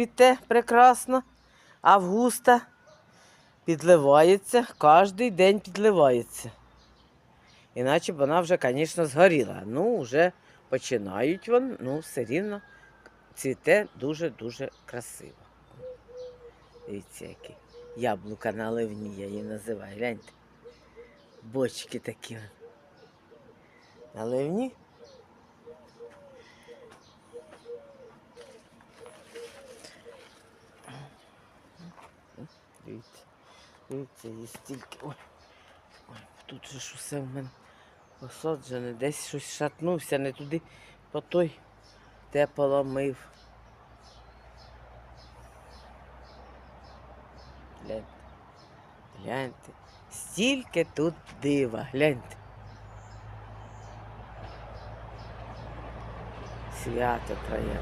цвіте прекрасно, августа підливається, кожен день підливається. Іначе б вона вже, звісно, згоріла. Ну, вже починають вони, ну, все рівно цвіте дуже-дуже красиво. Дивіться, які. Яблука наливні, я її називаю. Гляньте. Бочки такі. Наливні. Дивіться, дивіться, є стільки. Ой, ой, тут же ж усе в мене посаджене, десь щось шатнувся, не туди по той те поломив. Гляньте, гляньте, стільки тут дива, гляньте. Свято троє.